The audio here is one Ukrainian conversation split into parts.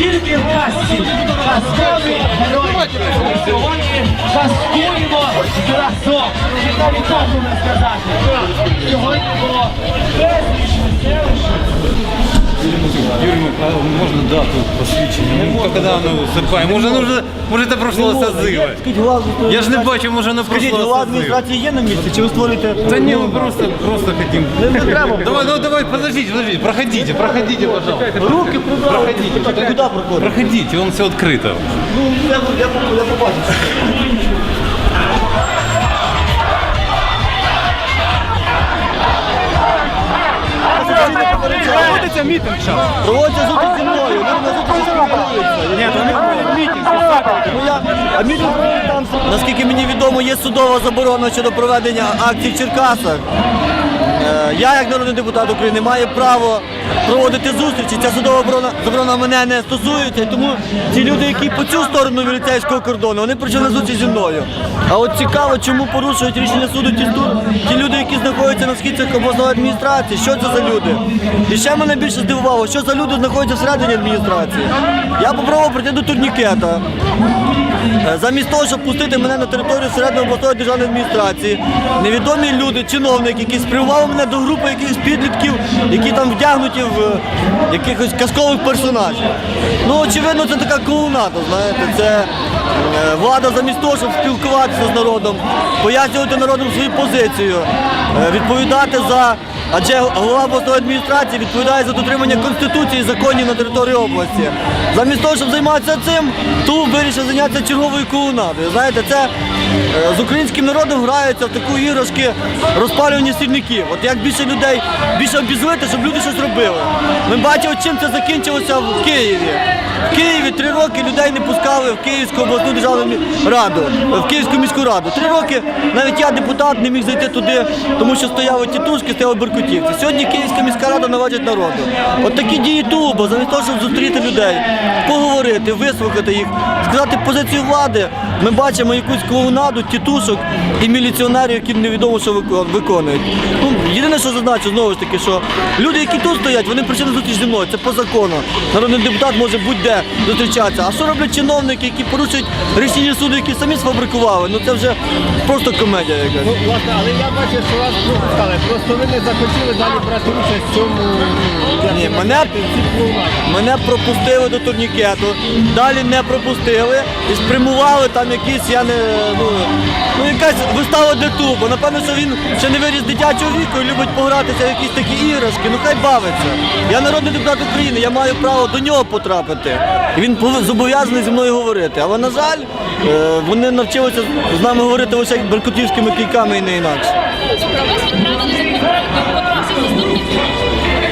Тільки в касті. Казкові герої. Сьогодні казкуємо разом. Навіть можна сказати. Сьогодні було. Юрий Михайлович, можно дату посвідчення? Ну, когда воно вступає? Може, ну, вже, може, це прошлого созива. Я ж не бачу, може, воно Скажіть, прошлого созива. адміністрації є на місці, чи ви створюєте? Та ні, ми просто, просто хотим. Не, треба. Давай, ну давай, подождите, подождите, проходите, проходите, пожалуйста. Руки прибрали. Проходите, Куди проходить? проходите, он все открыто. Ну, я, я, я побачив. Проводиться мітинг зараз. Проводиться зустріч зі мною, люди на зустрічі спілкуються. Ні, то не мітинг. Ну, я, а мітинг проводить там. Наскільки мені відомо, є судова заборона щодо проведення акцій в Черкасах. Я, як народний депутат України, маю право проводити зустрічі. Ця судова заборона, заборона мене не стосується, тому ті люди, які по цю сторону міліцейського кордону, вони прийшли на зустріч зі мною. А от цікаво, чому порушують рішення суду ті, ті люди, які знаходяться на східцях обласної адміністрації. Що це за люди? І ще мене більше здивувало, що за люди знаходяться всередині адміністрації. Я попробував прийти до турнікета. Е, Замість того, щоб пустити мене на територію середньої обласної державної адміністрації, невідомі люди, чиновники, які спрямували мене до групи якихось підлітків, які там вдягнуті в е, якихось казкових персонажів. Ну, очевидно, це така клоуната, знаєте, це е, влада замість того, щоб спілкуватися з народом, пояснювати народом свою позицію, відповідати за. Адже голова обласної адміністрації відповідає за дотримання конституції і законів на території області. Замість того, щоб займатися цим, ту вирішив зайнятися черговою клоунадою. Знаєте, це е, з українським народом граються в таку іграшки розпалювання сільників. От як більше людей, більше обізлити, щоб люди щось робили. Ми бачимо, чим це закінчилося в Києві. В Києві три роки людей не пускали в Київську обласну державну раду, в Київську міську раду. Три роки навіть я, депутат, не міг зайти туди, тому що стояли тітушки, стояли беркутівці. Сьогодні Київська міська рада наводить народу. От такі дії тубо, замість того, щоб зустріти людей, поговорити, вислухати їх, сказати позицію влади. Ми бачимо якусь клоунаду, тітушок і міліціонерів, які невідомо, що вико- виконують. Ну, єдине, що зазначу, знову ж таки, що люди, які тут стоять, вони прийшли на зустріч зі мною. Це по закону. Народний депутат може будь-де зустрічатися. А що роблять чиновники, які порушують рішення суду, які самі сфабрикували? Ну це вже просто комедія якась. Ну, власне, але я бачив, що вас пропускали. Просто ви не захотіли далі брати участь в цьому. ну, Ні, мене-. Мене пропустили до турнікету, далі не пропустили і спрямували там якісь, я не ну, ну якась вистава для тубо. Напевно, що він ще не виріс дитячого віку і любить погратися в якісь такі іграшки. Ну хай бавиться. Я народний депутат України, я маю право до нього потрапити. І він зобов'язаний зі мною говорити. Але на жаль, е, вони навчилися з нами говорити лише беркутівськими кійками і не інакше.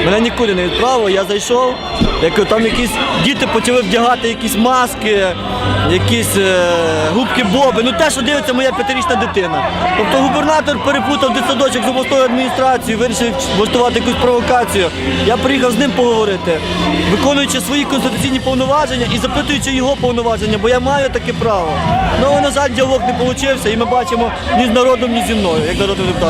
Мене нікуди не відправили, я зайшов, як там якісь діти почали вдягати якісь маски, якісь е, губки боби. Ну те, що дивиться моя п'ятирічна дитина. Тобто губернатор перепутав дитсадочок з обласною адміністрацією, вирішив влаштувати якусь провокацію. Я приїхав з ним поговорити, виконуючи свої конституційні повноваження і запитуючи його повноваження, бо я маю таке право. Ну, на жаль, діалог не вийшов, і ми бачимо ні з народом, ні зі мною, як народний депутат.